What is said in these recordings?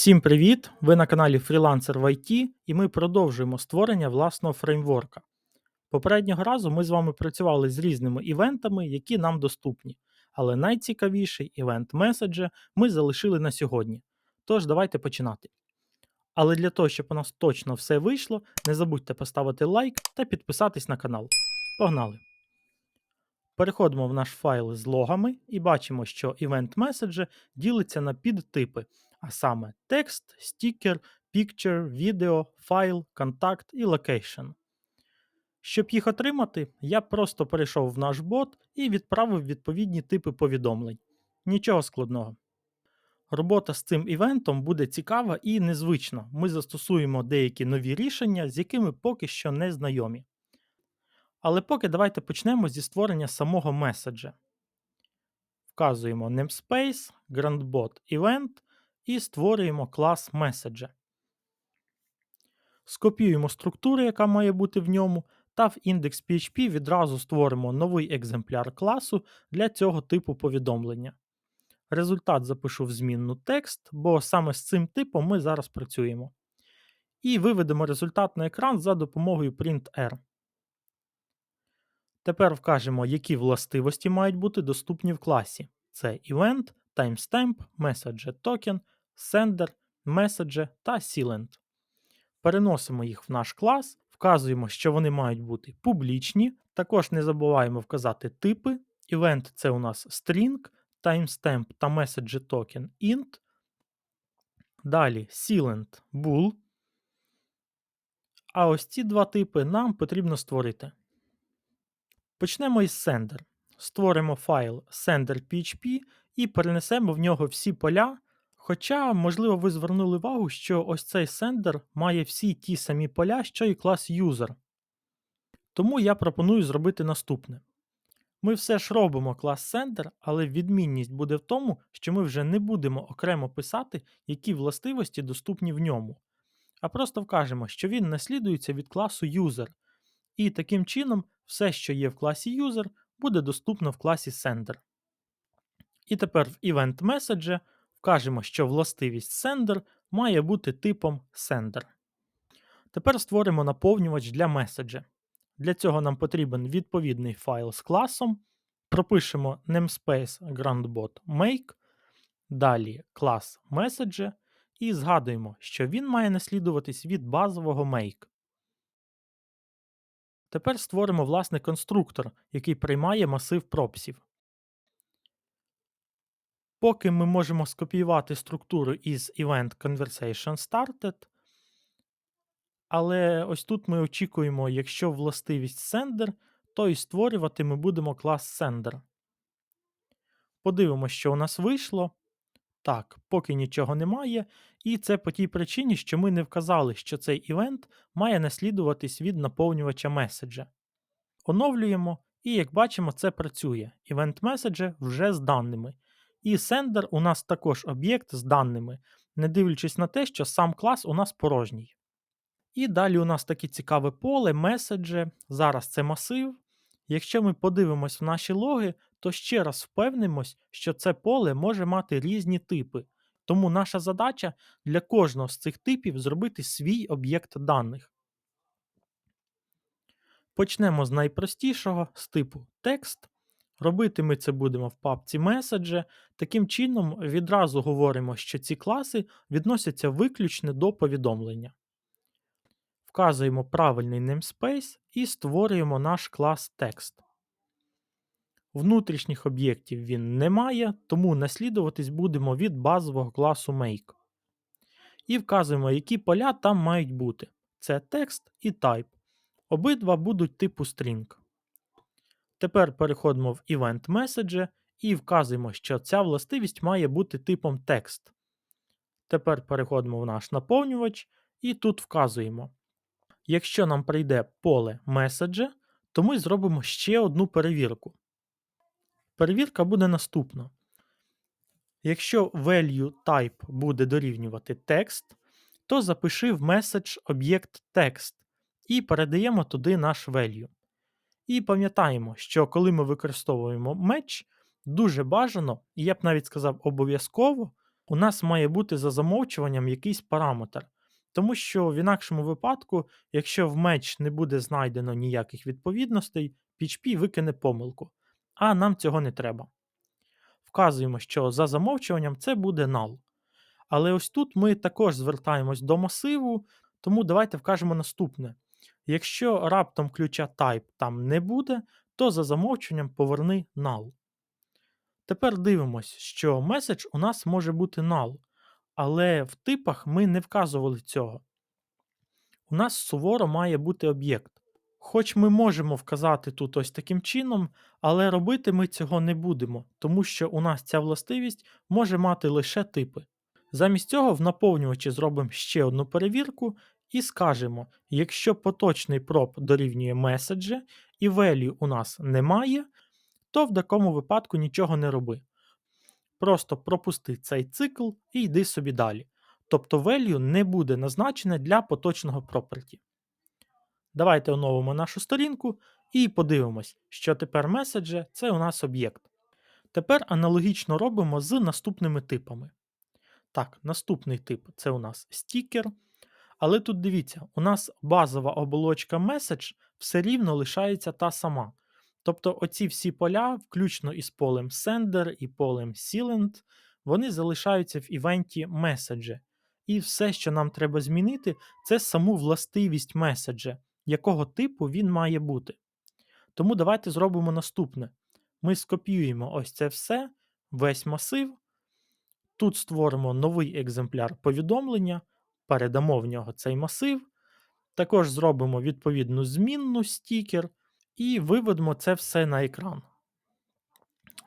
Всім привіт! Ви на каналі Freelancer в IT і ми продовжуємо створення власного фреймворка. Попереднього разу ми з вами працювали з різними івентами, які нам доступні, але найцікавіший івент меседжа ми залишили на сьогодні. Тож давайте починати. Але для того, щоб у нас точно все вийшло, не забудьте поставити лайк та підписатись на канал. Погнали! Переходимо в наш файл з логами і бачимо, що event message ділиться на підтипи, а саме текст, стікер, picture, відео, файл, контакт і location. Щоб їх отримати, я просто перейшов в наш бот і відправив відповідні типи повідомлень. Нічого складного. Робота з цим івентом буде цікава і незвична. Ми застосуємо деякі нові рішення, з якими поки що не знайомі. Але поки давайте почнемо зі створення самого меседжа. Вказуємо namespace, grandbot event і створюємо клас меседжа. Скопіюємо структуру, яка має бути в ньому, та в index.php відразу створимо новий екземпляр класу для цього типу повідомлення. Результат запишу в змінну текст, бо саме з цим типом ми зараз працюємо. І виведемо результат на екран за допомогою printr. Тепер вкажемо, які властивості мають бути доступні в класі. Це event, timestamp, message token, sender, message та sealant. Переносимо їх в наш клас, вказуємо, що вони мають бути публічні. Також не забуваємо вказати типи. Event це у нас string, timestamp та message token int. Далі sealant bool. А ось ці два типи нам потрібно створити. Почнемо із sender. Створимо файл sender.php і перенесемо в нього всі поля. Хоча, можливо, ви звернули увагу, що ось цей sender має всі ті самі поля, що і клас user. Тому я пропоную зробити наступне. Ми все ж робимо клас sender, але відмінність буде в тому, що ми вже не будемо окремо писати, які властивості доступні в ньому, а просто вкажемо, що він наслідується від класу user. І таким чином все, що є в класі user, буде доступно в класі sender. І тепер в event message вкажемо, що властивість sender має бути типом sender. Тепер створимо наповнювач для меседжа. Для цього нам потрібен відповідний файл з класом. Пропишемо namespace grandbot make, далі клас message і згадуємо, що він має наслідуватись від базового make. Тепер створимо власний конструктор, який приймає масив пропсів. Поки ми можемо скопіювати структуру із Event Conversation Started. Але ось тут ми очікуємо, якщо властивість sender, то і створювати ми будемо клас sender. Подивимося, що у нас вийшло. Так, поки нічого немає, і це по тій причині, що ми не вказали, що цей івент має наслідуватись від наповнювача меседжа. Оновлюємо, і як бачимо, це працює. Івент меседжа вже з даними. І sender у нас також об'єкт з даними, не дивлячись на те, що сам клас у нас порожній. І далі у нас таке цікаве поле, меседжі. Зараз це масив. Якщо ми подивимось в наші логи, то ще раз впевнимось, що це поле може мати різні типи. Тому наша задача для кожного з цих типів зробити свій об'єкт даних. Почнемо з найпростішого, з типу текст. Робити ми це будемо в папці меседжі. Таким чином, відразу говоримо, що ці класи відносяться виключно до повідомлення. Вказуємо правильний namespace і створюємо наш клас текст. Внутрішніх об'єктів він не має, тому наслідуватись будемо від базового класу make. І вказуємо, які поля там мають бути. Це текст і type. Обидва будуть типу string. Тепер переходимо в Event Message і вказуємо, що ця властивість має бути типом текст. Тепер переходимо в наш наповнювач і тут вказуємо. Якщо нам прийде поле Message, то ми зробимо ще одну перевірку. Перевірка буде наступна. Якщо value type буде дорівнювати текст, то запиши в message об'єкт text і передаємо туди наш value. І пам'ятаємо, що коли ми використовуємо match, дуже бажано, і я б навіть сказав обов'язково, у нас має бути за замовчуванням якийсь параметр. Тому що в інакшому випадку, якщо в меч не буде знайдено ніяких відповідностей, PHP викине помилку. А нам цього не треба. Вказуємо, що за замовчуванням це буде null. Але ось тут ми також звертаємось до масиву, тому давайте вкажемо наступне. Якщо раптом ключа type там не буде, то за замовчуванням поверни null. Тепер дивимось, що меседж у нас може бути null, але в типах ми не вказували цього. У нас суворо має бути об'єкт. Хоч ми можемо вказати тут ось таким чином, але робити ми цього не будемо, тому що у нас ця властивість може мати лише типи. Замість цього в наповнювачі зробимо ще одну перевірку і скажемо, якщо поточний проб дорівнює меседжі і value у нас немає, то в такому випадку нічого не роби. Просто пропусти цей цикл і йди собі далі. Тобто value не буде назначене для поточного property. Давайте оновимо нашу сторінку і подивимось, що тепер меседжі це у нас об'єкт. Тепер аналогічно робимо з наступними типами. Так, наступний тип це у нас стікер. Але тут дивіться, у нас базова оболочка message все рівно лишається та сама. Тобто оці всі поля, включно із полем sender і полем sealant, вони залишаються в івенті меседжі. І все, що нам треба змінити, це саму властивість меседжа, якого типу він має бути. Тому давайте зробимо наступне: ми скопіюємо ось це все, весь масив. Тут створимо новий екземпляр повідомлення, передамо в нього цей масив. Також зробимо відповідну змінну стікер і виведемо це все на екран.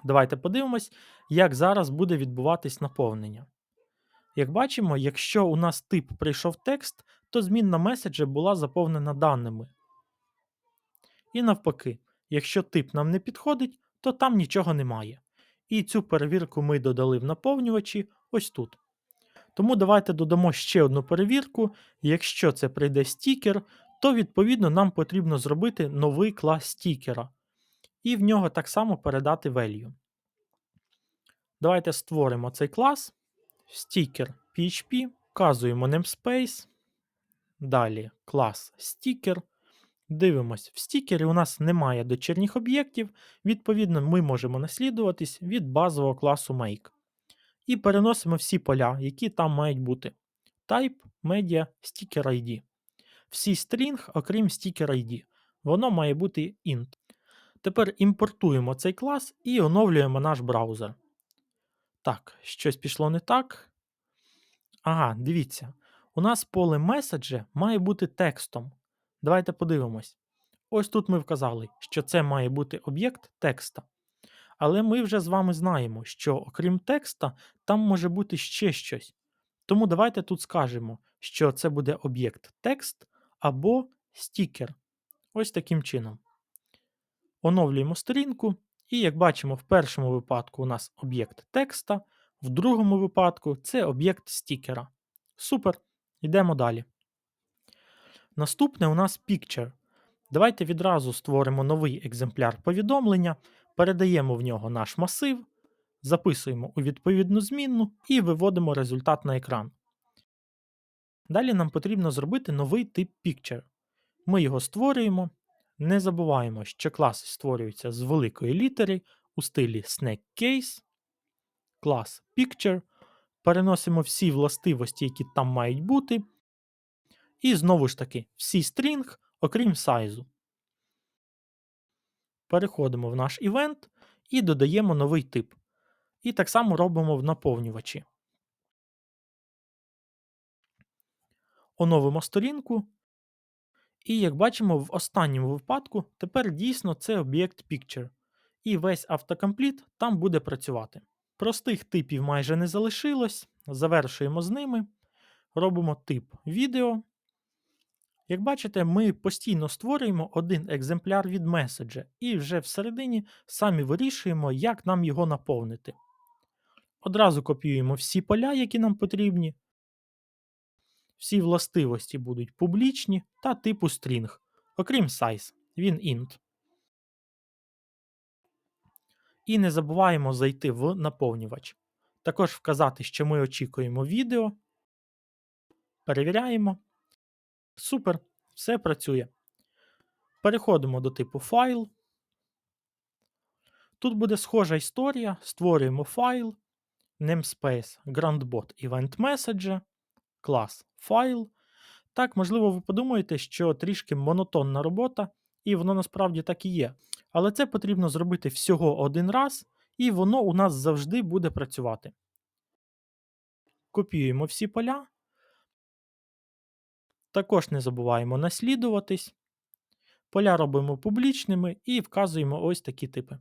Давайте подивимось, як зараз буде відбуватись наповнення. Як бачимо, якщо у нас тип прийшов текст, то змінна меседжа була заповнена даними. І навпаки, якщо тип нам не підходить, то там нічого немає. І цю перевірку ми додали в наповнювачі ось тут. Тому давайте додамо ще одну перевірку. Якщо це прийде стікер, то відповідно нам потрібно зробити новий клас стікера. І в нього так само передати value. Давайте створимо цей клас. Стікер PHP, вказуємо namespace. Далі клас стікер. Дивимось, в стікері у нас немає дочірніх об'єктів, відповідно, ми можемо наслідуватись від базового класу make. І переносимо всі поля, які там мають бути. Type, Media, Sticker ID. Всі string, окрім Sticker ID. Воно має бути int. Тепер імпортуємо цей клас і оновлюємо наш браузер. Так, щось пішло не так. Ага, дивіться. У нас поле меседжі має бути текстом. Давайте подивимось. Ось тут ми вказали, що це має бути об'єкт текста. Але ми вже з вами знаємо, що окрім текста, там може бути ще щось. Тому давайте тут скажемо, що це буде об'єкт текст або стікер. Ось таким чином. Оновлюємо сторінку, і як бачимо, в першому випадку у нас об'єкт текста, в другому випадку це об'єкт стікера. Супер. Йдемо далі. Наступне у нас Picture. Давайте відразу створимо новий екземпляр повідомлення, передаємо в нього наш масив, записуємо у відповідну змінну і виводимо результат на екран. Далі нам потрібно зробити новий тип Picture. Ми його створюємо. Не забуваємо, що класи створюються з великої літери у стилі SnakeCase, клас Picture. Переносимо всі властивості, які там мають бути. І знову ж таки, всі стрінг, окрім сайзу. Переходимо в наш івент і додаємо новий тип. І так само робимо в наповнювачі. Оновимо сторінку. І як бачимо, в останньому випадку тепер дійсно це об'єкт Picture. І весь автокомпліт там буде працювати. Простих типів майже не залишилось. Завершуємо з ними. Робимо тип відео. Як бачите, ми постійно створюємо один екземпляр від меседжа і вже всередині самі вирішуємо, як нам його наповнити. Одразу копіюємо всі поля, які нам потрібні. Всі властивості будуть публічні та типу string, окрім size, він int. І не забуваємо зайти в наповнювач. Також вказати, що ми очікуємо відео. Перевіряємо. Супер, все працює. Переходимо до типу файл. Тут буде схожа історія. Створюємо файл, namespace grandbot event message, клас файл. Так, можливо, ви подумаєте, що трішки монотонна робота, і воно насправді так і є. Але це потрібно зробити всього один раз, і воно у нас завжди буде працювати. Копіюємо всі поля. Також не забуваємо наслідуватись. Поля робимо публічними і вказуємо ось такі типи.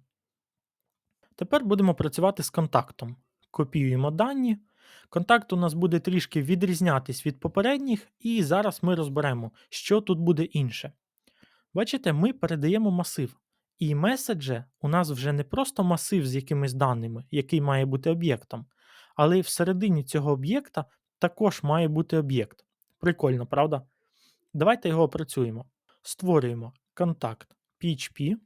Тепер будемо працювати з контактом. Копіюємо дані. Контакт у нас буде трішки відрізнятись від попередніх, і зараз ми розберемо, що тут буде інше. Бачите, ми передаємо масив. І меседже у нас вже не просто масив з якимись даними, який має бути об'єктом, але всередині цього об'єкта також має бути об'єкт. Прикольно, правда? Давайте його опрацюємо. Створюємо контакт PHP,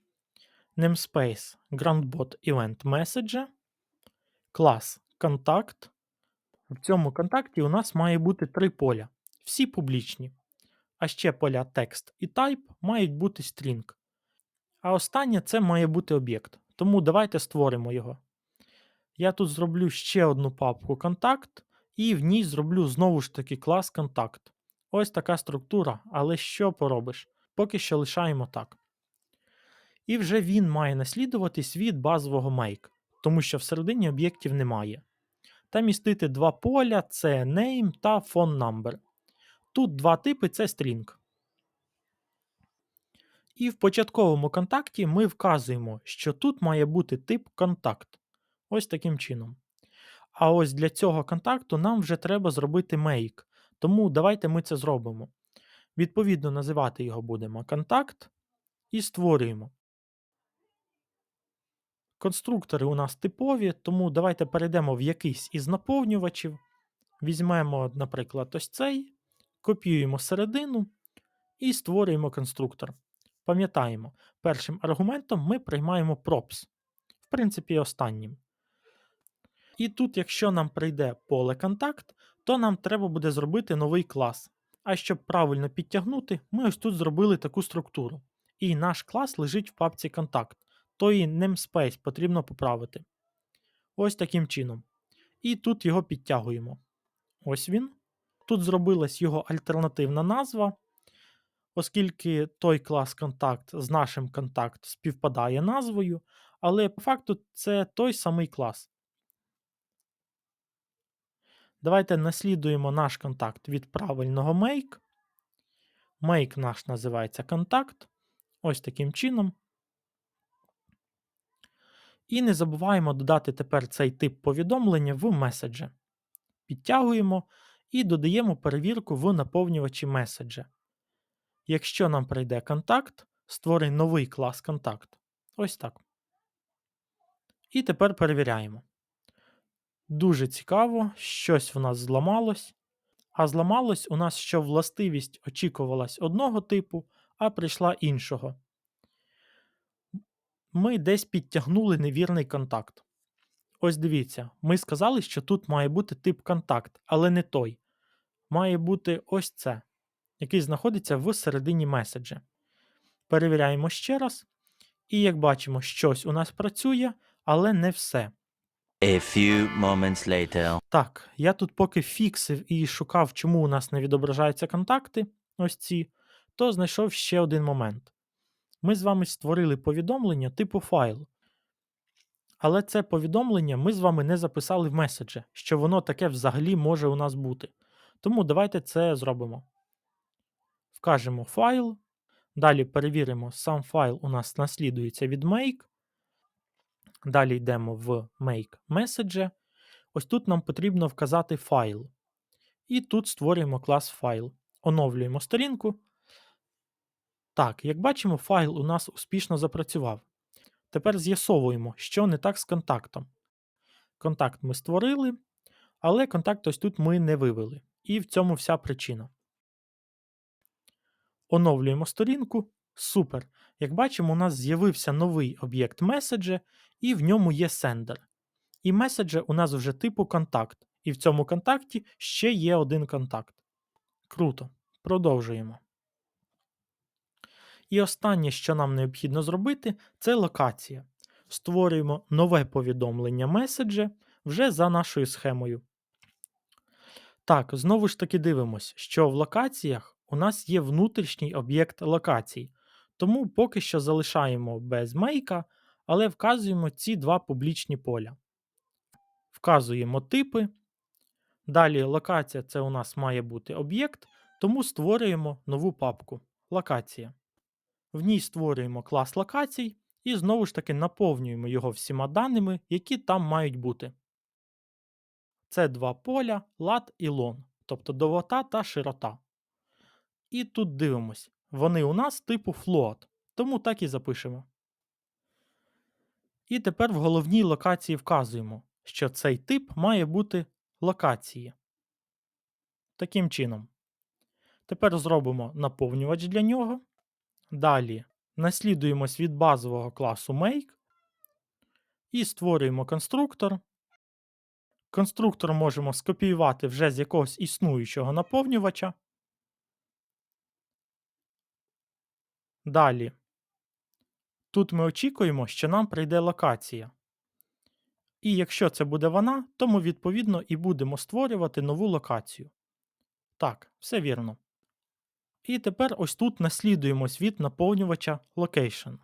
namespace grandbot event message, клас контакт. В цьому контакті у нас має бути три поля. Всі публічні. А ще поля text і type мають бути string. А останнє це має бути об'єкт. Тому давайте створимо його. Я тут зроблю ще одну папку контакт, і в ній зроблю знову ж таки клас контакт. Ось така структура, але що поробиш? Поки що лишаємо так. І вже він має наслідуватись від базового make, тому що всередині об'єктів немає. Та містити два поля це name та phone number. Тут два типи це string. І в початковому контакті ми вказуємо, що тут має бути тип контакт. Ось таким чином. А ось для цього контакту нам вже треба зробити make. Тому давайте ми це зробимо. Відповідно, називати його будемо контакт і створюємо. Конструктори у нас типові, тому давайте перейдемо в якийсь із наповнювачів. Візьмемо, наприклад, ось цей, копіюємо середину і створюємо конструктор. Пам'ятаємо, першим аргументом ми приймаємо props, в принципі, останнім. І тут, якщо нам прийде поле контакт, то нам треба буде зробити новий клас. А щоб правильно підтягнути, ми ось тут зробили таку структуру. І наш клас лежить в папці контакт, то і namespace потрібно поправити. Ось таким чином. І тут його підтягуємо. Ось він. Тут зробилась його альтернативна назва, оскільки той клас контакт з нашим контакт співпадає назвою, але по факту це той самий клас. Давайте наслідуємо наш контакт від правильного make. Make наш називається контакт. Ось таким чином. І не забуваємо додати тепер цей тип повідомлення в меседжі. Підтягуємо і додаємо перевірку в наповнювачі меседжа. Якщо нам прийде контакт, створи новий клас контакт. Ось так. І тепер перевіряємо. Дуже цікаво, щось в нас зламалось. А зламалось у нас, що властивість очікувалась одного типу, а прийшла іншого. Ми десь підтягнули невірний контакт. Ось дивіться, ми сказали, що тут має бути тип контакт, але не той. Має бути ось це, який знаходиться в середині меседжа. Перевіряємо ще раз. І як бачимо, щось у нас працює, але не все. A few moments later. Так, я тут поки фіксив і шукав, чому у нас не відображаються контакти, ось ці, то знайшов ще один момент. Ми з вами створили повідомлення типу файл. Але це повідомлення ми з вами не записали в меседжі, що воно таке взагалі може у нас бути. Тому давайте це зробимо. Вкажемо файл. Далі перевіримо, сам файл у нас наслідується від make. Далі йдемо в Make Message. Ось тут нам потрібно вказати файл. І тут створюємо клас файл. Оновлюємо сторінку. Так, як бачимо, файл у нас успішно запрацював. Тепер з'ясовуємо, що не так з контактом. Контакт ми створили, але контакт ось тут ми не вивели. І в цьому вся причина. Оновлюємо сторінку. Супер. Як бачимо, у нас з'явився новий об'єкт меседжа, і в ньому є сендер. І меседжер у нас вже типу контакт. І в цьому контакті ще є один контакт. Круто. Продовжуємо. І останнє, що нам необхідно зробити, це локація. Створюємо нове повідомлення меседжа вже за нашою схемою. Так, знову ж таки дивимось, що в локаціях у нас є внутрішній об'єкт локацій. Тому поки що залишаємо без мейка, але вказуємо ці два публічні поля. Вказуємо типи. Далі локація це у нас має бути об'єкт, тому створюємо нову папку локація. В ній створюємо клас локацій і знову ж таки наповнюємо його всіма даними, які там мають бути. Це два поля, лад і лон, тобто довота та широта. І тут дивимось, вони у нас типу float, тому так і запишемо. І тепер в головній локації вказуємо, що цей тип має бути локації. Таким чином. Тепер зробимо наповнювач для нього. Далі наслідуємось від базового класу make і створюємо конструктор. Конструктор можемо скопіювати вже з якогось існуючого наповнювача. Далі. Тут ми очікуємо, що нам прийде локація. І якщо це буде вона, то ми відповідно і будемо створювати нову локацію. Так, все вірно. І тепер ось тут наслідуємось від наповнювача Location.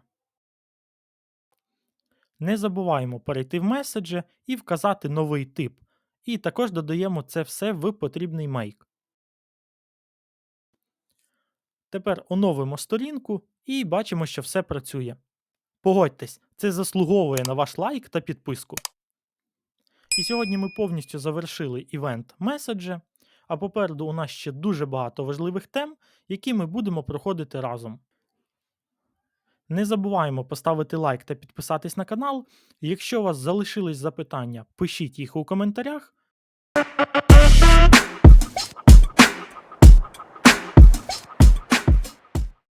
Не забуваємо перейти в меседжі і вказати новий тип. І також додаємо це все в потрібний make. Тепер оновимо сторінку і бачимо, що все працює. Погодьтесь, це заслуговує на ваш лайк та підписку. І сьогодні ми повністю завершили івент меседжі, а попереду у нас ще дуже багато важливих тем, які ми будемо проходити разом. Не забуваємо поставити лайк та підписатись на канал. Якщо у вас залишились запитання, пишіть їх у коментарях.